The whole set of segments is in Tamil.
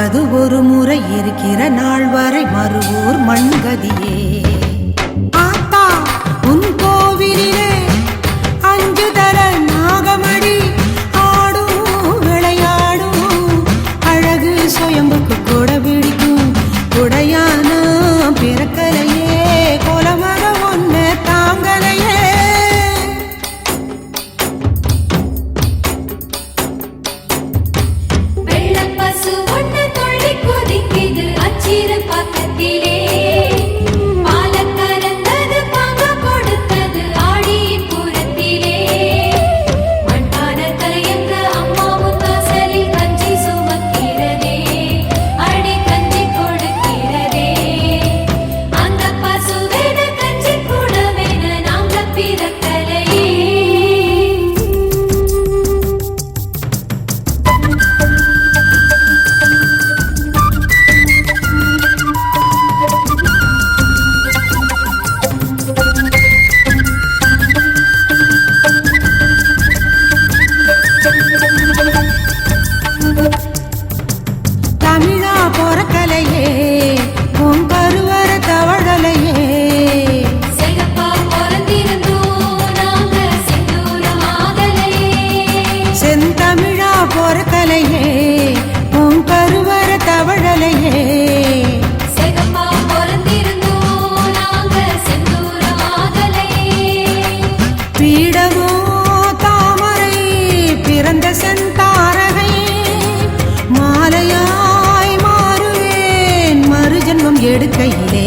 அது ஒரு முறை இருக்கிற நாள் வரை மறுவோர் மண்கதியே. தினமோ தாமரை பிறந்த செந்தாரகை மாலையாய் மாறுவேன் மறுஜன்மம் எடுக்கையிலே.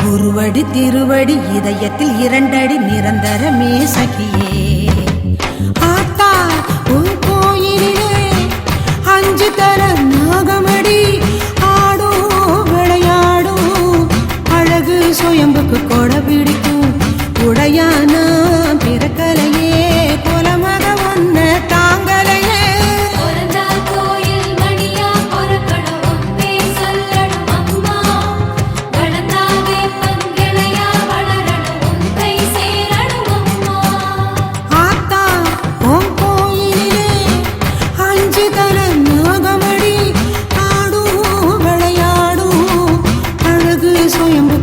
குருவடி திருவடி இதயத்தில் இரண்டடி நிரந்தரமே சகியே ஆத்தா உன் கோயிலே அஞ்சு தர நாகமடி ஆடும் விளையாடும் அழகு சுயம்புக்கு கொடை பிடிக்கும் உடையான காயம்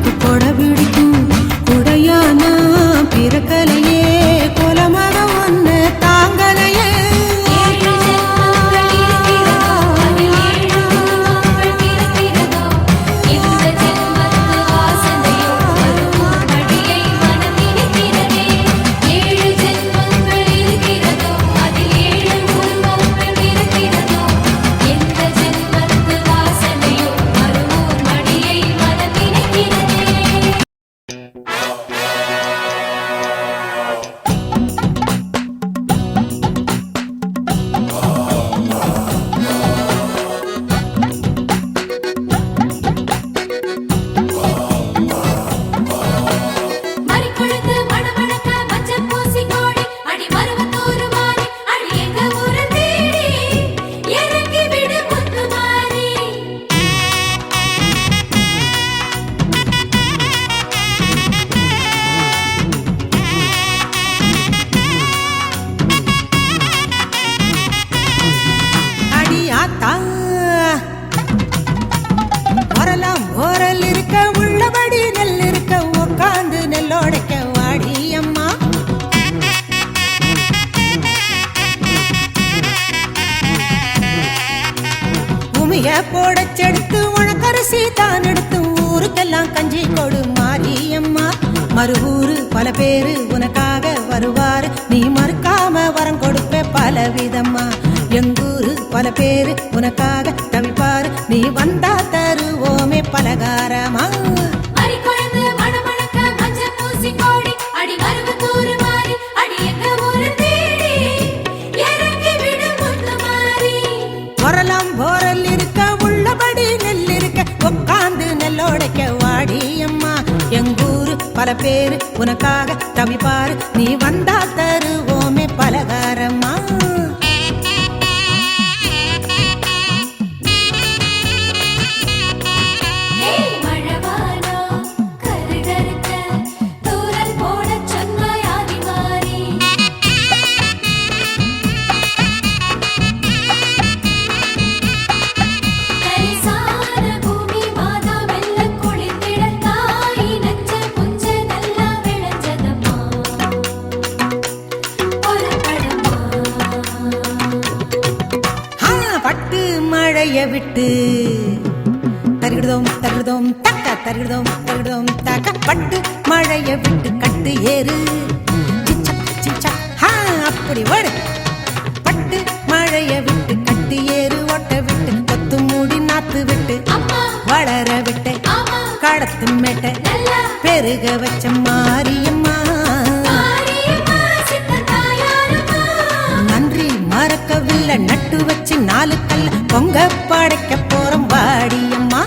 பேரு. உனக்காக தவிப்பாரு நீ வந்தா தருவோம் விட்டு தருகிடுதோம் தருகிடுதோம் தக்க தருகிடுதோம் தருகிடுதோம் தக்க பட்டு மழைய விட்டு கட்டு ஏறு. சிச்சா, சிச்சா, ஹா, அப்படி ஓடு பட்டு மழைய விட்டு கட்டு ஏறு. ஓட்ட விட்டு கொத்து மூடி நாத்து விட்டு. வளர விட்டு கடத்து மேட்ட பெருக வச்ச மாரியம்மா. வச்சு நாலு கல்ல பொங்க படைக்க போறோம் வாடியம்மா.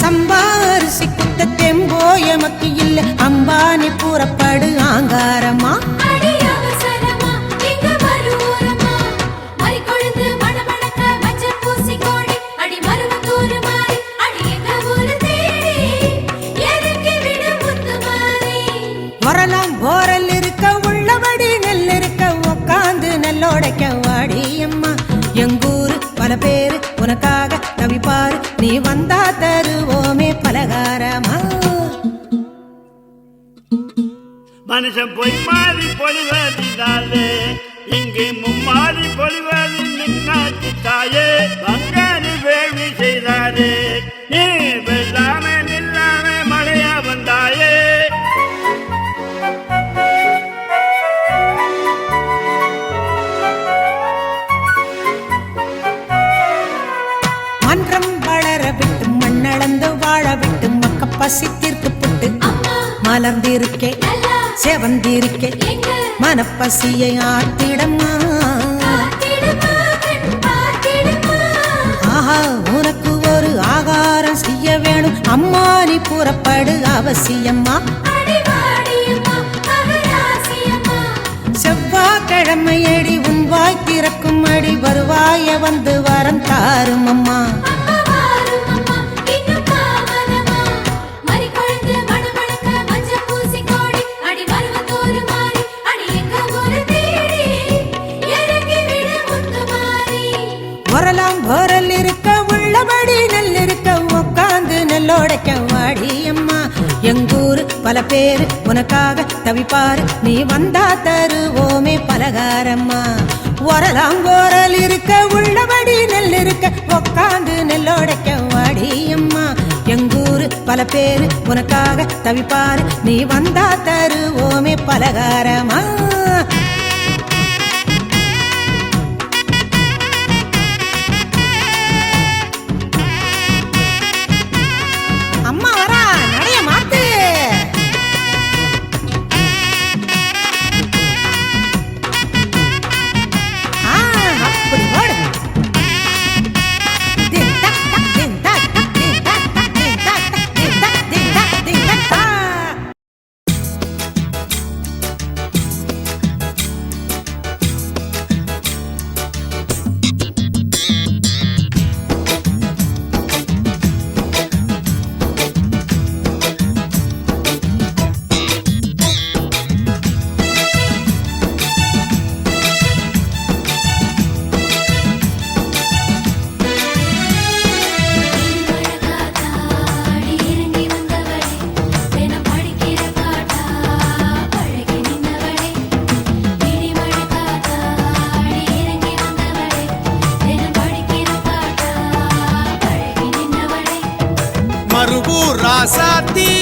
சம்பாரிசி குத்த தெம்போய மக்கு இல்ல அம்பானி பூரப்படு ஆங்காரமா அடி உனக்காக தவிப்பாரு. நீ வந்தா தருவோமே பலகாரமா? மனுஷன் பொய் மாறி பொழிவதினாலே இங்கு மும்மாறி பொழிவது நின்னாச்சு தாயே பங்காரு வேள்வி செய்தாரே. நீ வெள்ளாமே மக்க புட்டு. மலர்ந்திருக்கே செவந்திருக்கே. மனப்பசியை ஆத்திடம்மா. ஆஹா உனக்கு ஒரு ஆகாரம் செய்ய வேணும். அம்மா நீ புறப்படு அவசியம்மா. அடிவாடியம்மா மகராசியம்மா செவ்வாய்க்கிழமையடி உன் வாய் திறக்கும் அடி வருவாய வந்து வரம் தாரும் அம்மா கல்லோடைக்க வாடி அம்மா. எங்கூரு பல பேரு உனக்காக தவிப்பாரு. நீ வந்தா தருவோமே பலகாரம்மா. ஒரலாங்கோரல் இருக்க உள்ளபடி நெல் இருக்க உக்காந்து நெல்லோடைக்க வாடி அம்மா. எங்கூரு பல பேரு உனக்காக தவிப்பாரு. நீ வந்தா தருவோமே பலகாரமா மறுபூர் ராசாத்தி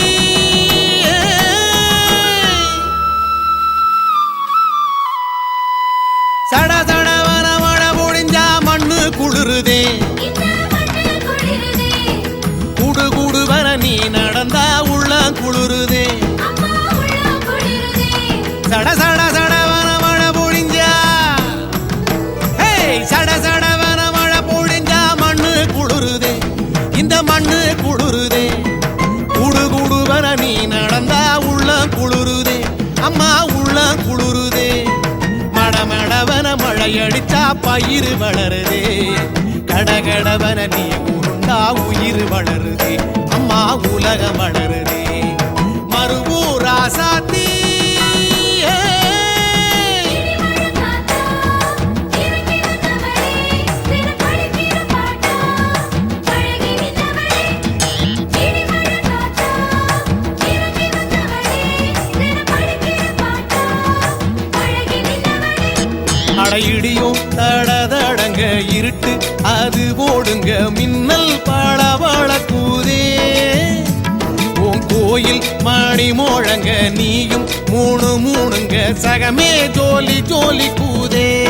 பயிர் வளருதே. கடகடவன நீ உருண்டா உயிர் வளருதே. அம்மா உலகம் வளருதே. மறுபூர் ராசாத்தி தடங்க இருட்டு அது ஓடுங்க. மின்னல் பளபள கூதே. உன் கோயில் மாடி மோழங்க நீயும் மூணு மூணுங்க. சகமே ஜோலி ஜோலி கூதே.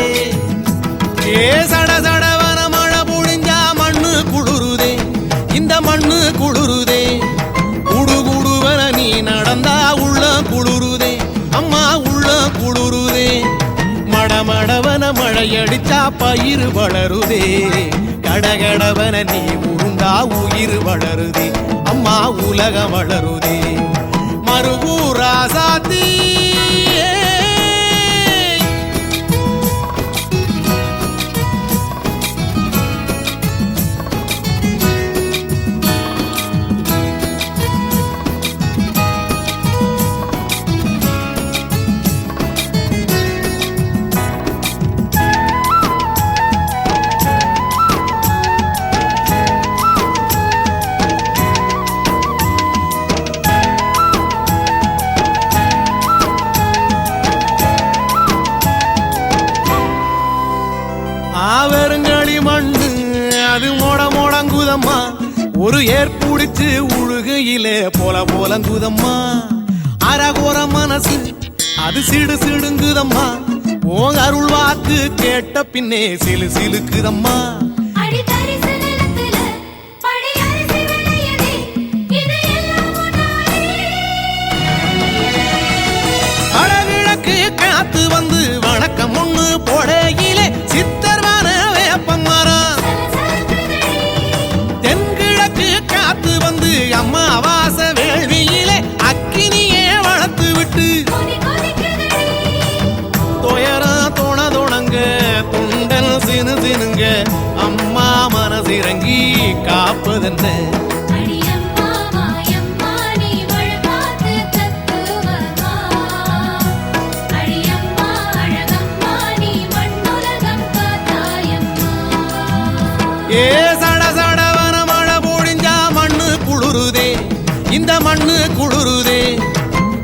ஏ சட சடவன மழை பொழிஞ்சா மண்ணு குளிருதே. இந்த மண்ணு குளிருதே. குடு குடுவன நீ நடந்தா உள்ள குளிருதே. மடமடவன மழையடிச்சா பயிர் வளருதே. கடகடவன நீ உருந்தா உயிர் வளருதே. அம்மா உலகம் வளருதே. மறுபூரா சாத்தி அது ஒரு ஏற்புடிச்சு உழுகையிலே போல போலங்குதம்மா. அரகோர மனசு அது சிடு சிடுங்குதம்மா. உன் அருள் வாக்கு கேட்ட பின்னே சிலு சிலுக்குதம்மா. அம்மாவாச வேள்வியிலே அக்கினியே வளர்த்து விட்டு துயரம் தோண தோணங்க துண்டல் சினு சினுங்க அம்மா மனசிறங்கி காப்பதென்ன? அடி இந்த மண்ணு குளிருதே.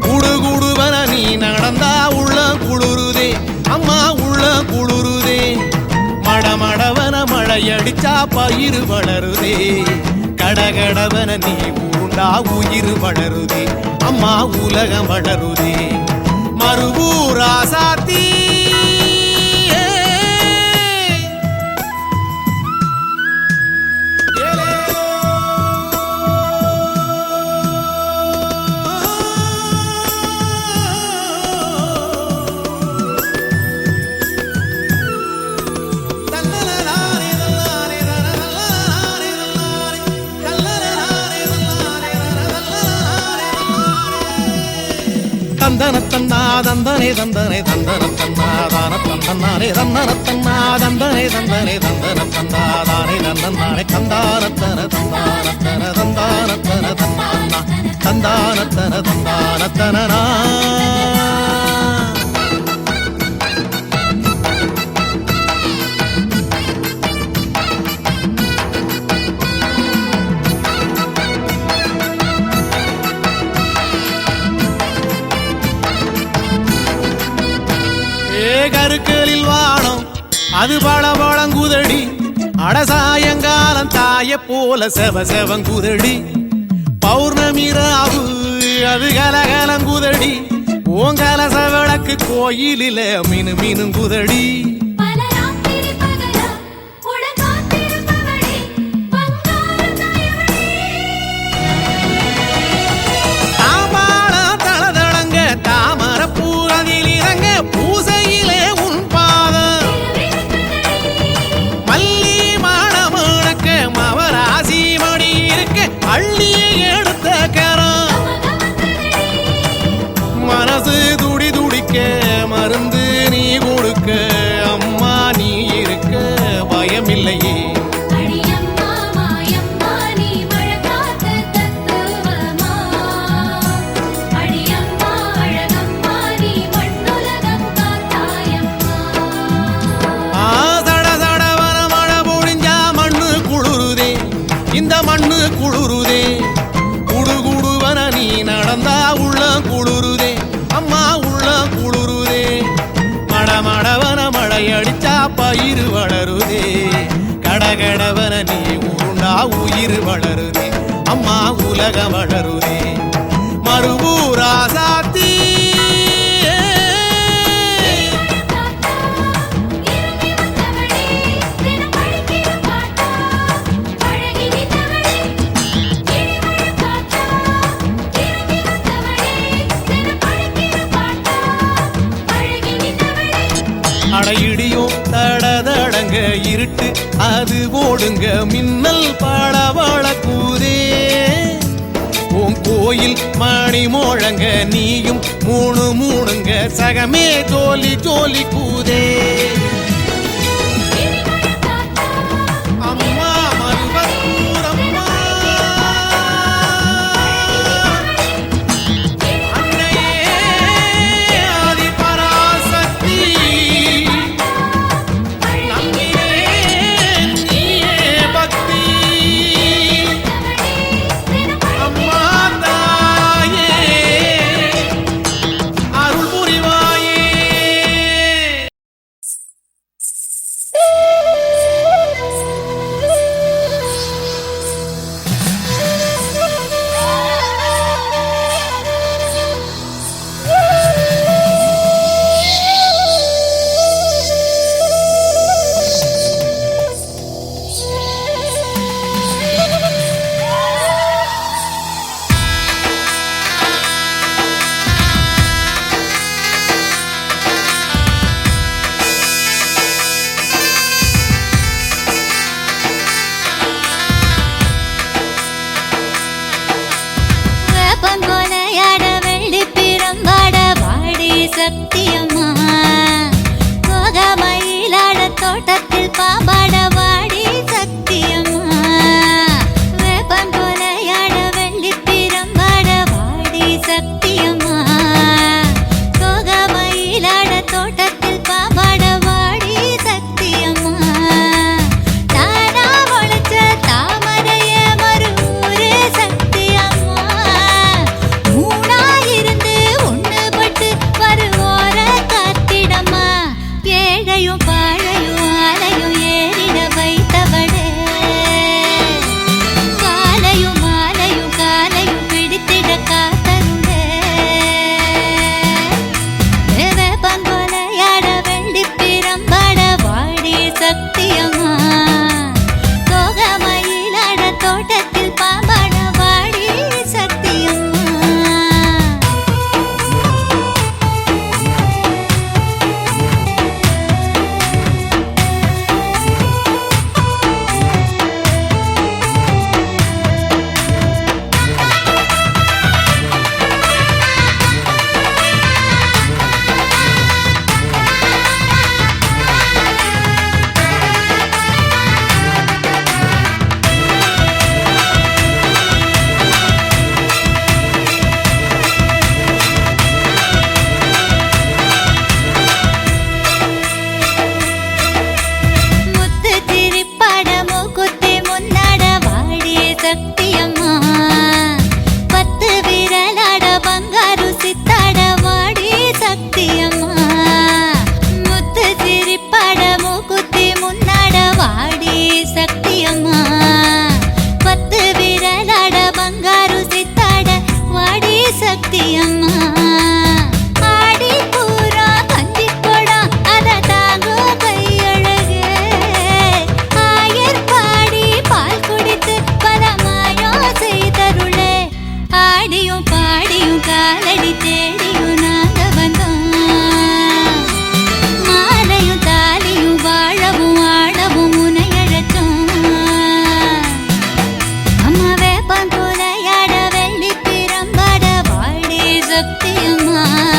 குடு குடுவன நீ நடந்தா உள்ள குளிருதே. அம்மா உள்ள குளிருதே. மடமடவன மழையடிச்சா பயிர் வளருதே. கடகடவன நீ உருண்டா உயிர் வளருதே. அம்மா உலகம் வளருதே. மறுபூரா சாத்தி தந்தன தன்னா தந்தனே தந்தனே தந்தன தன்னா தான தந்தனானே தந்தன தன்னா தந்தனே தந்தனே தந்தன தந்தா தானே நந்தனானே தந்தானத்தன தந்தானத்தன தந்தானத்தன தந்தானா தந்தானத்தன தந்தானத்தனா அது பழ பழங்குதடி. அடசாயங்காலம் தாய போல செவ செவங்குதடி பௌர்ணமி ராவு அது கலகலங்குதடி ஓங்கலச விளக்கு கோயிலில மீனு மீனுங்குதடி பயிர் வளருதே. கடகடவன நீ உருண்டா உயிர் வளருதே. அம்மா உலகம் வளருதே. மறுபூராசா போடுங்க மின்னல் பாடவாழ கூதே உன் கோயில் மாணி மோழங்க நீயும் மூணு மூணுங்க சகமே ஜோலி ஜோலி கூதே நான்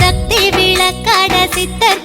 சக்தி விளக்கட சித்தர்